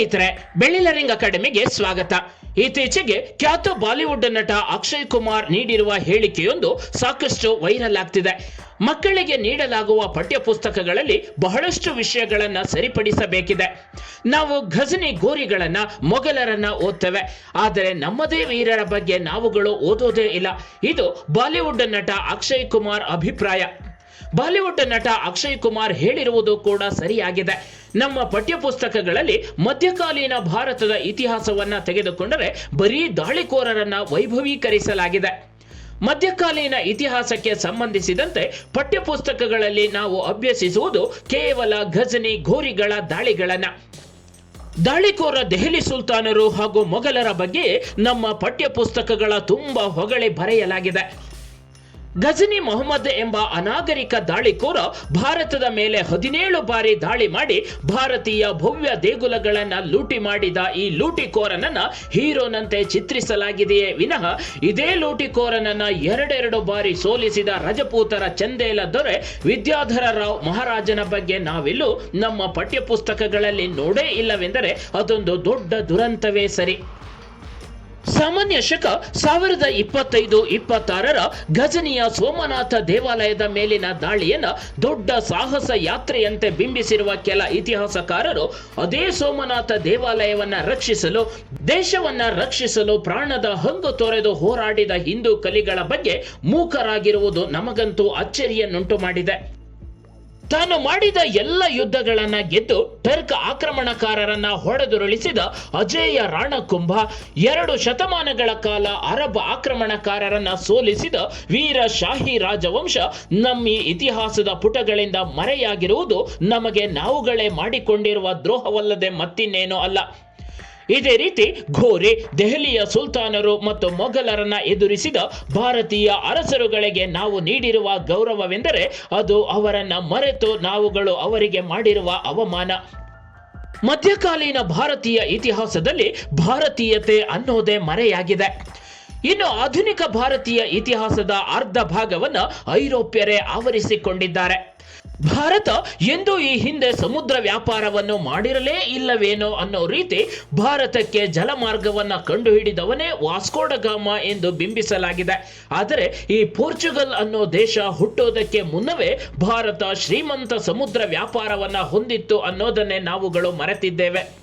ಸ್ನೇಹಿತರೆ ಬೆಳ್ಳಿಲರಿಂಗ್ ಅಕಾಡೆಮಿಗೆ ಸ್ವಾಗತ. ಇತ್ತೀಚೆಗೆ ಖ್ಯಾತ ಬಾಲಿವುಡ್ ನಟ ಅಕ್ಷಯ್ ಕುಮಾರ್ ನೀಡಿರುವ ಹೇಳಿಕೆಯೊಂದು ಸಾಕಷ್ಟು ವೈರಲ್ ಆಗ್ತಿದೆ. ಮಕ್ಕಳಿಗೆ ನೀಡಲಾಗುವ ಪಠ್ಯಪುಸ್ತಕಗಳಲ್ಲಿ ಬಹಳಷ್ಟು ವಿಷಯಗಳನ್ನ ಸರಿಪಡಿಸಬೇಕಿದೆ. ನಾವು ಘಜನಿ ಗೋರಿಗಳನ್ನ, ಮೊಘಲರನ್ನ ಓದ್ತೇವೆ. ಆದರೆ ನಮ್ಮದೇ ವೀರರ ಬಗ್ಗೆ ನಾವುಗಳು ಓದೋದೇ ಇಲ್ಲ. ಇದು ಬಾಲಿವುಡ್ ನಟ ಅಕ್ಷಯ್ ಕುಮಾರ್ ಅಭಿಪ್ರಾಯ. ಬಾಲಿವುಡ್ ನಟ ಅಕ್ಷಯ್ ಕುಮಾರ್ ಹೇಳಿರುವುದು ಕೂಡ ಸರಿಯಾಗಿದೆ. ನಮ್ಮ ಪಠ್ಯಪುಸ್ತಕಗಳಲ್ಲಿ ಮಧ್ಯಕಾಲೀನ ಭಾರತದ ಇತಿಹಾಸವನ್ನ ತೆಗೆದುಕೊಂಡರೆ ಬರೀ ದಾಳಿಕೋರರನ್ನ ವೈಭವೀಕರಿಸಲಾಗಿದೆ. ಮಧ್ಯಕಾಲೀನ ಇತಿಹಾಸಕ್ಕೆ ಸಂಬಂಧಿಸಿದಂತೆ ಪಠ್ಯಪುಸ್ತಕಗಳಲ್ಲಿ ನಾವು ಅಭ್ಯಸಿಸುವುದು ಕೇವಲ ಘಜನಿ ಘೋರಿಗಳ ದಾಳಿಗಳನ್ನ. ದಾಳಿಕೋರ ದೆಹಲಿ ಸುಲ್ತಾನರು ಹಾಗೂ ಮೊಘಲರ ಬಗ್ಗೆ ನಮ್ಮ ಪಠ್ಯಪುಸ್ತಕಗಳ ತುಂಬಾ ಹೊಗಳಿ ಬರೆಯಲಾಗಿದೆ. ಗಜನಿ ಮೊಹಮ್ಮದ್ ಎಂಬ ಅನಾಗರಿಕ ದಾಳಿಕೋರ ಭಾರತದ ಮೇಲೆ ಹದಿನೇಳು ಬಾರಿ ದಾಳಿ ಮಾಡಿ ಭಾರತೀಯ ಭವ್ಯ ದೇಗುಲಗಳನ್ನ ಲೂಟಿ ಮಾಡಿದ ಈ ಲೂಟಿಕೋರನನ್ನ ಹೀರೋನಂತೆ ಚಿತ್ರಿಸಲಾಗಿದೆಯೇ ವಿನಃ ಇದೇ ಲೂಟಿಕೋರನನ್ನ ಎರಡೆರಡು ಬಾರಿ ಸೋಲಿಸಿದ ರಜಪೂತರ ಚಂದೇಲ ದೊರೆ ವಿದ್ಯಾಧರ ರಾವ್ ಮಹಾರಾಜನ ಬಗ್ಗೆ ನಾವೆಲ್ಲೂ ನಮ್ಮ ಪಠ್ಯಪುಸ್ತಕಗಳಲ್ಲಿ ನೋಡೇ ಇಲ್ಲವೆಂದರೆ ಅದೊಂದು ದೊಡ್ಡ ದುರಂತವೇ ಸರಿ. ಸಾಮಾನ್ಯ ಶಕ ಸಾವಿರದ ಇಪ್ಪತ್ತೈದು, ಇಪ್ಪತ್ತಾರರ ಗಜನಿಯ ಸೋಮನಾಥ ದೇವಾಲಯದ ಮೇಲಿನ ದಾಳಿಯನ್ನ ದೊಡ್ಡ ಸಾಹಸ ಯಾತ್ರೆಯಂತೆ ಬಿಂಬಿಸಿರುವ ಕೆಲ ಇತಿಹಾಸಕಾರರು ಅದೇ ಸೋಮನಾಥ ದೇವಾಲಯವನ್ನ ರಕ್ಷಿಸಲು, ದೇಶವನ್ನ ರಕ್ಷಿಸಲು ಪ್ರಾಣದ ಹಂಗು ತೊರೆದು ಹೋರಾಡಿದ ಹಿಂದೂ ಕಲಿಗಳ ಬಗ್ಗೆ ಮೂಕರಾಗಿರುವುದು ನಮಗಂತೂ ಅಚ್ಚರಿಯನ್ನುಂಟು ಮಾಡಿದೆ ತಾನು ಮಾಡಿದ ಎಲ್ಲ ಯುದ್ಧಗಳನ್ನ ಗೆದ್ದು ಟರ್ಕ್ ಆಕ್ರಮಣಕಾರರನ್ನ ಹೊಡೆದುರುಳಿಸಿದ ಅಜೇಯ ರಾಣಕುಂಭ ಎರಡು ಶತಮಾನಗಳ ಕಾಲ ಅರಬ್ ಆಕ್ರಮಣಕಾರರನ್ನ ಸೋಲಿಸಿದ ವೀರ ಶಾಹಿ ರಾಜವಂಶ ನಮ್ಮ ಇತಿಹಾಸದ ಪುಟಗಳಿಂದ ಮರೆಯಾಗಿರುವುದು ನಮಗೆ ನಾವುಗಳೇ ಮಾಡಿಕೊಂಡಿರುವ ದ್ರೋಹವಲ್ಲದೆ ಮತ್ತಿನ್ನೇನೂ ಅಲ್ಲ. ಇದೇ ರೀತಿ ಘೋರೆ ದೆಹಲಿಯ ಸುಲ್ತಾನರು ಮತ್ತು ಮೊಘಲರನ್ನ ಎದುರಿಸಿದ ಭಾರತೀಯ ಅರಸರುಗಳಿಗೆ ನಾವು ನೀಡಿರುವ ಗೌರವವೆಂದರೆ ಅದು ಅವರನ್ನ ಮರೆತು ನಾವುಗಳು ಅವರಿಗೆ ಮಾಡಿರುವ ಅವಮಾನ. ಮಧ್ಯಕಾಲೀನ ಭಾರತೀಯ ಇತಿಹಾಸದಲ್ಲಿ ಭಾರತೀಯತೆ ಅನ್ನೋದೇ ಮರೆಯಾಗಿದೆ. ಇನ್ನು ಆಧುನಿಕ ಭಾರತೀಯ ಇತಿಹಾಸದ ಅರ್ಧ ಭಾಗವನ್ನು ಐರೋಪ್ಯರೇ ಆವರಿಸಿಕೊಂಡಿದ್ದಾರೆ. ಭಾರತ ಎಂದು ಈ ಹಿಂದೆ ಸಮುದ್ರ ವ್ಯಾಪಾರವನ್ನು ಮಾಡಿರಲೇ ಇಲ್ಲವೇನೋ ಅನ್ನೋ ರೀತಿ ಭಾರತಕ್ಕೆ ಜಲಮಾರ್ಗವನ್ನು ಕಂಡುಹಿಡಿದವನೇ ವಾಸ್ಕೋಡಗಾಮ ಎಂದು ಬಿಂಬಿಸಲಾಗಿದೆ. ಆದರೆ ಈ ಪೋರ್ಚುಗಲ್ ಅನ್ನೋ ದೇಶ ಹುಟ್ಟೋದಕ್ಕೆ ಮುನ್ನವೇ ಭಾರತ ಶ್ರೀಮಂತ ಸಮುದ್ರ ವ್ಯಾಪಾರವನ್ನ ಹೊಂದಿತ್ತು ಅನ್ನೋದನ್ನೇ ನಾವುಗಳು ಮರೆತಿದ್ದೇವೆ.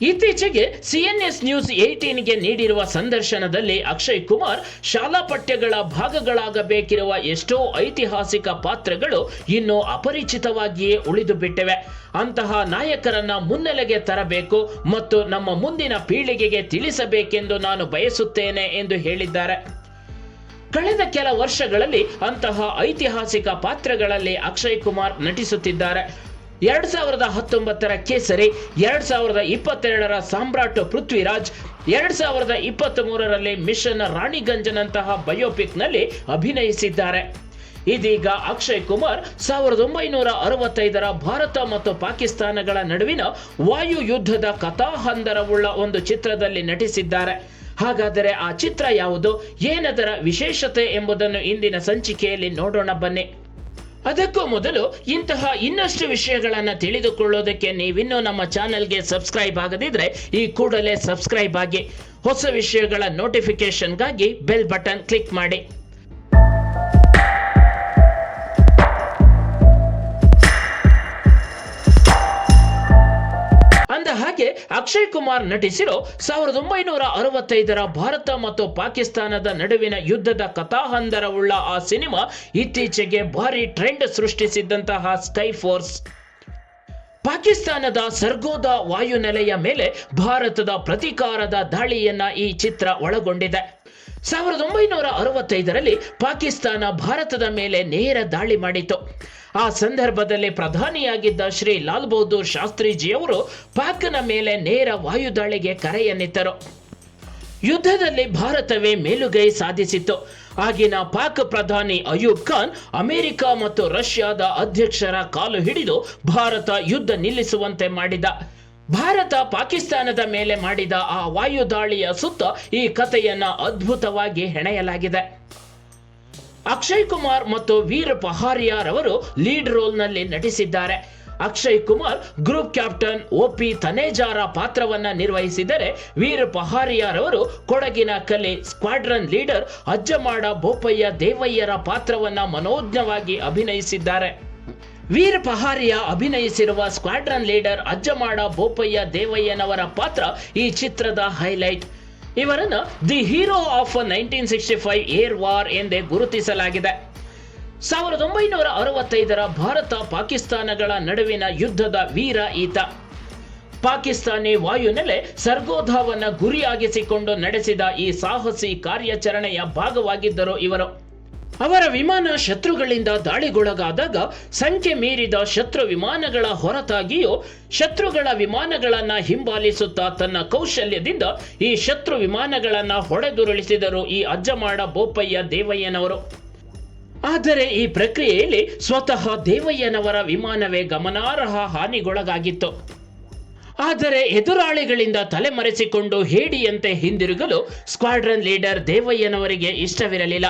ಇತ್ತೀಚೆಗೆ ಸಿಎನ್ಎಸ್ ನ್ಯೂಸ್ ಏಟೀನ್ಗೆ ನೀಡಿರುವ ಸಂದರ್ಶನದಲ್ಲಿ ಅಕ್ಷಯ್ ಕುಮಾರ್ ಶಾಲಾ ಪಠ್ಯಗಳ ಭಾಗಗಳಾಗಬೇಕಿರುವ ಎಷ್ಟೋ ಐತಿಹಾಸಿಕ ಪಾತ್ರಗಳು ಇನ್ನೂ ಅಪರಿಚಿತವಾಗಿಯೇ ಉಳಿದು ಬಿಟ್ಟಿವೆ. ಅಂತಹ ನಾಯಕರನ್ನ ಮುನ್ನೆಲೆಗೆ ತರಬೇಕು ಮತ್ತು ನಮ್ಮ ಮುಂದಿನ ಪೀಳಿಗೆಗೆ ತಿಳಿಸಬೇಕೆಂದು ನಾನು ಬಯಸುತ್ತೇನೆ ಎಂದು ಹೇಳಿದ್ದಾರೆ. ಕಳೆದ ಕೆಲ ವರ್ಷಗಳಲ್ಲಿ ಅಂತಹ ಐತಿಹಾಸಿಕ ಪಾತ್ರಗಳಲ್ಲಿ ಅಕ್ಷಯ್ ಕುಮಾರ್ ನಟಿಸುತ್ತಿದ್ದಾರೆ. ಎರಡ್ ಸಾವಿರದ ಹತ್ತೊಂಬತ್ತರ ಕೇಸರಿ, ಎರಡ್ ಸಾವಿರದ ಇಪ್ಪತ್ತೆರಡರ ಸಾಮ್ರಾಟ್ ಪೃಥ್ವಿರಾಜ್, ಎರಡ್ ಸಾವಿರದ ಇಪ್ಪತ್ತ್ ಮೂರರಲ್ಲಿ ಮಿಷನ್ ರಾಣಿಗಂಜನಂತಹ ಬಯೋಪಿಕ್ನಲ್ಲಿ ಅಭಿನಯಿಸಿದ್ದಾರೆ. ಇದೀಗ ಅಕ್ಷಯ್ ಕುಮಾರ್ ಸಾವಿರದ ಒಂಬೈನೂರ ಅರವತ್ತೈದರ ಭಾರತ ಮತ್ತು ಪಾಕಿಸ್ತಾನಗಳ ನಡುವಿನ ವಾಯು ಯುದ್ಧದ ಕಥಾಹಂದರವುಳ್ಳ ಒಂದು ಚಿತ್ರದಲ್ಲಿ ನಟಿಸಿದ್ದಾರೆ. ಹಾಗಾದರೆ ಆ ಚಿತ್ರ ಯಾವುದು? ಏನದರ ವಿಶೇಷತೆ ಎಂಬುದನ್ನು ಇಂದಿನ ಸಂಚಿಕೆಯಲ್ಲಿ ನೋಡೋಣ ಬನ್ನಿ. ಅದಕ್ಕೂ ಮೊದಲು ಇಂತಹ ಇನ್ನಷ್ಟು ವಿಷಯಗಳನ್ನು ತಿಳಿದುಕೊಳ್ಳೋದಕ್ಕೆ ನೀವಿನ್ನೂ ನಮ್ಮ ಚಾನೆಲ್ಗೆ ಸಬ್ಸ್ಕ್ರೈಬ್ ಆಗದಿದ್ರೆ ಈ ಕೂಡಲೇ ಸಬ್ಸ್ಕ್ರೈಬ್ ಆಗಿ ಹೊಸ ವಿಷಯಗಳ ನೋಟಿಫಿಕೇಶನ್ಗಾಗಿ ಬೆಲ್ ಬಟನ್ ಕ್ಲಿಕ್ ಮಾಡಿ. ಹಾಗೆ ಅಕ್ಷಯ್ ಕುಮಾರ್ ನಟಿಸಿರೋ ಸಾವಿರದ ಒಂಬೈನೂರ ಅರವತ್ತೈದರ ಭಾರತ ಮತ್ತು ಪಾಕಿಸ್ತಾನದ ನಡುವಿನ ಯುದ್ಧದ ಕಥಾಹಂದರವುಳ್ಳ ಆ ಸಿನಿಮಾ ಇತ್ತೀಚೆಗೆ ಭಾರಿ ಟ್ರೆಂಡ್ ಸೃಷ್ಟಿಸಿದ್ದಂತಹ ಸ್ಕೈ ಫೋರ್ಸ್ ಪಾಕಿಸ್ತಾನದ ಸರ್ಗೋದ ವಾಯುನೆಲೆಯ ಮೇಲೆ ಭಾರತದ ಪ್ರತಿಕಾರದ ದಾಳಿಯನ್ನ ಈ ಚಿತ್ರ ಒಳಗೊಂಡಿದೆ. ಸಾವಿರದ ಒಂಬೈನೂರ ಅರವತ್ತೈದರಲ್ಲಿ ಪಾಕಿಸ್ತಾನ ಭಾರತದ ಮೇಲೆ ನೇರ ದಾಳಿ ಮಾಡಿತು ಆ ಸಂದರ್ಭದಲ್ಲಿ ಪ್ರಧಾನಿಯಾಗಿದ್ದ ಶ್ರೀ ಲಾಲ್ ಬಹದ್ದೂರ್ ಶಾಸ್ತ್ರಿಜಿಯವರು ಪಾಕ್ನ ಮೇಲೆ ನೇರ ವಾಯುದಾಳಿಗೆ ಕರೆಯನ್ನಿತ್ತರು. ಯುದ್ಧದಲ್ಲಿ ಭಾರತವೇ ಮೇಲುಗೈ ಸಾಧಿಸಿತ್ತು. ಆಗಿನ ಪಾಕ್ ಪ್ರಧಾನಿ ಅಯೂಬ್ ಖಾನ್ ಅಮೆರಿಕ ಮತ್ತು ರಷ್ಯಾದ ಅಧ್ಯಕ್ಷರ ಕಾಲು ಹಿಡಿದು ಭಾರತ ಯುದ್ಧ ನಿಲ್ಲಿಸುವಂತೆ ಮಾಡಿದ. ಭಾರತ ಪಾಕಿಸ್ತಾನದ ಮೇಲೆ ಮಾಡಿದ ಆ ವಾಯುದಾಳಿಯ ಸುತ್ತ ಈ ಕಥೆಯನ್ನ ಅದ್ಭುತವಾಗಿ ಹೆಣೆಯಲಾಗಿದೆ. ಅಕ್ಷಯ್ ಕುಮಾರ್ ಮತ್ತು ವೀರ್ ಪಹಾರಿಯಾರ್ ಅವರು ಲೀಡ್ ರೋಲ್ನಲ್ಲಿ ನಟಿಸಿದ್ದಾರೆ. Akshay Kumar group captain OP ತನೇಜಾರ ಪಾತ್ರವನ್ನ ನಿರ್ವಹಿಸಿದರೆ ವೀರ್ ಪಹಾರಿಯಾರವರು ಕೊಡಗಿನ ಕಲೆ ಸ್ಕ್ವಾಡ್ರನ್ ಲೀಡರ್ ಅಜ್ಜಮಾಡ ಬೋಪಯ್ಯ ದೇವಯ್ಯರ ಪಾತ್ರವನ್ನ ಮನೋಜ್ಞವಾಗಿ ಅಭಿನಯಿಸಿದ್ದಾರೆ. ವೀರ್ ಪಹಾರಿಯ ಅಭಿನಯಿಸಿರುವ ಸ್ಕ್ವಾಡ್ರನ್ ಲೀಡರ್ ಅಜ್ಜಮಾಡ ಬೋಪಯ್ಯ ದೇವಯ್ಯನವರ ಪಾತ್ರ ಈ ಚಿತ್ರದ ಹೈಲೈಟ್. ಇವರನ್ನು the hero of nineteen sixty five air war ಎಂದೇ ಗುರುತಿಸಲಾಗಿದೆ. ಸಾವಿರದ ಒಂಬೈನೂರ ಅರವತ್ತೈದರ ಭಾರತ ಪಾಕಿಸ್ತಾನಗಳ ನಡುವಿನ ಯುದ್ಧದ ವೀರ ಈತ. ಪಾಕಿಸ್ತಾನಿ ವಾಯುನೆಲೆ ಸರ್ಗೋಧಾವನ್ನ ಗುರಿಯಾಗಿಸಿಕೊಂಡು ನಡೆಸಿದ ಈ ಸಾಹಸಿ ಕಾರ್ಯಾಚರಣೆಯ ಭಾಗವಾಗಿದ್ದರು ಇವರು. ಅವರ ವಿಮಾನ ಶತ್ರುಗಳಿಂದ ದಾಳಿಗೊಳಗಾದಾಗ ಸಂಖ್ಯೆ ಮೀರಿದ ಶತ್ರು ವಿಮಾನಗಳ ಹೊರತಾಗಿಯೂ ಶತ್ರುಗಳ ವಿಮಾನಗಳನ್ನ ಹಿಂಬಾಲಿಸುತ್ತಾ ತನ್ನ ಕೌಶಲ್ಯದಿಂದ ಈ ಶತ್ರು ವಿಮಾನಗಳನ್ನ ಹೊಡೆದುರುಳಿಸಿದರು ಈ ಅಜ್ಜಮಾಡ ಬೋಪಯ್ಯ ದೇವಯ್ಯನವರು. ಆದರೆ ಈ ಪ್ರಕ್ರಿಯೆಯಲ್ಲಿ ಸ್ವತಃ ದೇವಯ್ಯನವರ ವಿಮಾನವೇ ಗಮನಾರ್ಹ ಹಾನಿಗೊಳಗಾಗಿತ್ತು. ಆದರೆ ಎದುರಾಳಿಗಳಿಂದ ತಲೆಮರೆಸಿಕೊಂಡು ಹೇಡಿಯಂತೆ ಹಿಂದಿರುಗಲು ಸ್ಕ್ವಾಡ್ರನ್ ಲೀಡರ್ ದೇವಯ್ಯನವರಿಗೆ ಇಷ್ಟವಿರಲಿಲ್ಲ.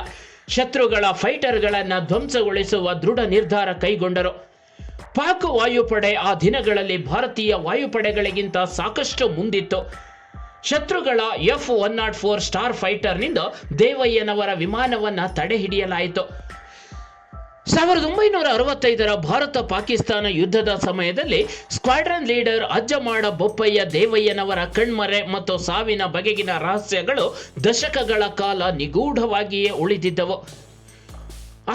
ಶತ್ರುಗಳ ಫೈಟರ್ಗಳನ್ನ ಧ್ವಂಸಗೊಳಿಸುವ ದೃಢ ನಿರ್ಧಾರ ಕೈಗೊಂಡರು. ಪಾಕ್ ವಾಯುಪಡೆ ಆ ದಿನಗಳಲ್ಲಿ ಭಾರತೀಯ ವಾಯುಪಡೆಗಳಿಗಿಂತ ಸಾಕಷ್ಟು ಮುಂದಿತ್ತು. ಶತ್ರುಗಳ F one naught four star ಫೈಟರ್ನಿಂದ ದೇವಯ್ಯನವರ ವಿಮಾನವನ್ನು ತಡೆ ಹಿಡಿಯಲಾಯಿತು ಸಾವಿರದ ಒಂಬೈನೂರ ಅರವತ್ತೈದರ ಭಾರತ ಪಾಕಿಸ್ತಾನ ಯುದ್ಧದ ಸಮಯದಲ್ಲಿ ಸ್ಕ್ವಾಡ್ರನ್ ಲೀಡರ್ ಅಜ್ಜಮಾಡ ಬೊಪ್ಪಯ್ಯ ದೇವಯ್ಯನವರ ಕಣ್ಮರೆ ಮತ್ತು ಸಾವಿನ ಬಗೆಗಿನ ರಹಸ್ಯಗಳು ದಶಕಗಳ ಕಾಲ ನಿಗೂಢವಾಗಿಯೇ ಉಳಿದಿದ್ದವು.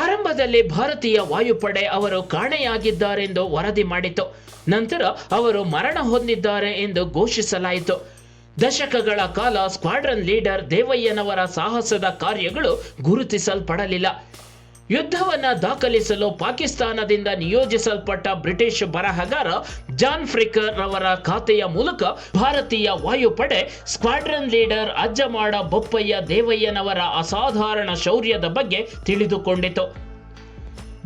ಆರಂಭದಲ್ಲಿ ಭಾರತೀಯ ವಾಯುಪಡೆ ಅವರು ಕಾಣೆಯಾಗಿದ್ದಾರೆಂದು ವರದಿ ಮಾಡಿತು ನಂತರ ಅವರು ಮರಣ ಹೊಂದಿದ್ದಾರೆ ಎಂದು ಘೋಷಿಸಲಾಯಿತು. ದಶಕಗಳ ಕಾಲ ಸ್ಕ್ವಾಡ್ರನ್ ಲೀಡರ್ ದೇವಯ್ಯನವರ ಸಾಹಸದ ಕಾರ್ಯಗಳು ಗುರುತಿಸಲ್ಪಡಲಿಲ್ಲ. ಯುದ್ಧವನ್ನ ದಾಖಲಿಸಲು ಪಾಕಿಸ್ತಾನದಿಂದ ನಿಯೋಜಿಸಲ್ಪಟ್ಟ ಬ್ರಿಟಿಷ್ ಬರಹಗಾರ ಜಾನ್ ಫ್ರಿಕರ್ ಅವರ ಖಾತೆಯ ಮೂಲಕ ಭಾರತೀಯ ವಾಯುಪಡೆ ಸ್ಕ್ವಾಡ್ರನ್ ಲೀಡರ್ ಅಜ್ಜಮಾಡ ಬೊಪ್ಪಯ್ಯ ದೇವಯ್ಯನವರ ಅಸಾಧಾರಣ ಶೌರ್ಯದ ಬಗ್ಗೆ ತಿಳಿದುಕೊಂಡಿತು.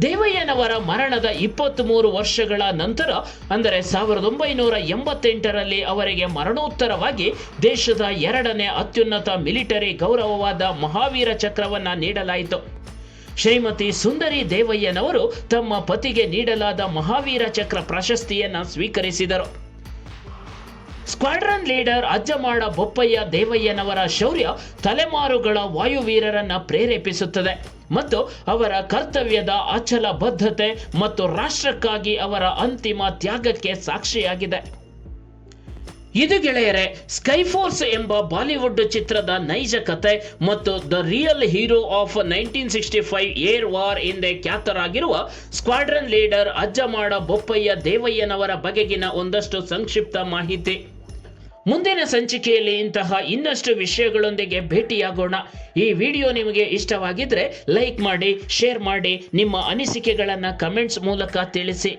ದೇವಯ್ಯನವರ ಮರಣದ ಇಪ್ಪತ್ತ್ಮೂರು ವರ್ಷಗಳ ನಂತರ, ಅಂದರೆ ಸಾವಿರದ ಒಂಬೈನೂರ ಎಂಬತ್ತೆಂಟರಲ್ಲಿ ಅವರಿಗೆ ಮರಣೋತ್ತರವಾಗಿ ದೇಶದ ಎರಡನೇ ಅತ್ಯುನ್ನತ ಮಿಲಿಟರಿ ಗೌರವವಾದ ಮಹಾವೀರ ಚಕ್ರವನ್ನು ನೀಡಲಾಯಿತು. ಶ್ರೀಮತಿ ಸುಂದರಿ ದೇವಯ್ಯನವರು ತಮ್ಮ ಪತಿಗೆ ನೀಡಲಾದ ಮಹಾವೀರ ಚಕ್ರ ಪ್ರಶಸ್ತಿಯನ್ನು ಸ್ವೀಕರಿಸಿದರು. ಸ್ಕ್ವಾಡ್ರನ್ ಲೀಡರ್ ಅಜ್ಜಮಾಡ ಬೊಪ್ಪಯ್ಯ ದೇವಯ್ಯನವರ ಶೌರ್ಯ ತಲೆಮಾರುಗಳ ವಾಯುವೀರರನ್ನ ಪ್ರೇರೇಪಿಸುತ್ತದೆ ಮತ್ತು ಅವರ ಕರ್ತವ್ಯದ ಅಚಲ ಬದ್ಧತೆ ಮತ್ತು ರಾಷ್ಟ್ರಕ್ಕಾಗಿ ಅವರ ಅಂತಿಮ ತ್ಯಾಗಕ್ಕೆ ಸಾಕ್ಷಿಯಾಗಿದೆ. ಇದು ಗೆಳೆಯರೆ ಸ್ಕೈಫೋರ್ಸ್ ಎಂಬ ಬಾಲಿವುಡ್ ಚಿತ್ರದ ನೈಜ ಕತೆ ಮತ್ತು the real hero of nineteen sixty five air war ಎಂದೇ ಖ್ಯಾತರಾಗಿರುವ ಸ್ಕ್ವಾಡ್ರನ್ ಲೀಡರ್ ಅಜ್ಜಮಾಡ ಬೊಪ್ಪಯ್ಯ ದೇವಯ್ಯನವರ ಬಗೆಗಿನ ಒಂದಷ್ಟು ಸಂಕ್ಷಿಪ್ತ ಮಾಹಿತಿ. ಮುಂದಿನ ಸಂಚಿಕೆಯಲ್ಲಿ ಇಂತಹ ಇನ್ನಷ್ಟು ವಿಷಯಗಳೊಂದಿಗೆ ಭೇಟಿಯಾಗೋಣ. ಈ ವಿಡಿಯೋ ನಿಮಗೆ ಇಷ್ಟವಾಗಿದ್ರೆ ಲೈಕ್ ಮಾಡಿ, ಶೇರ್ ಮಾಡಿ, ನಿಮ್ಮ ಅನಿಸಿಕೆಗಳನ್ನು ಕಮೆಂಟ್ಸ್ ಮೂಲಕ ತಿಳಿಸಿ.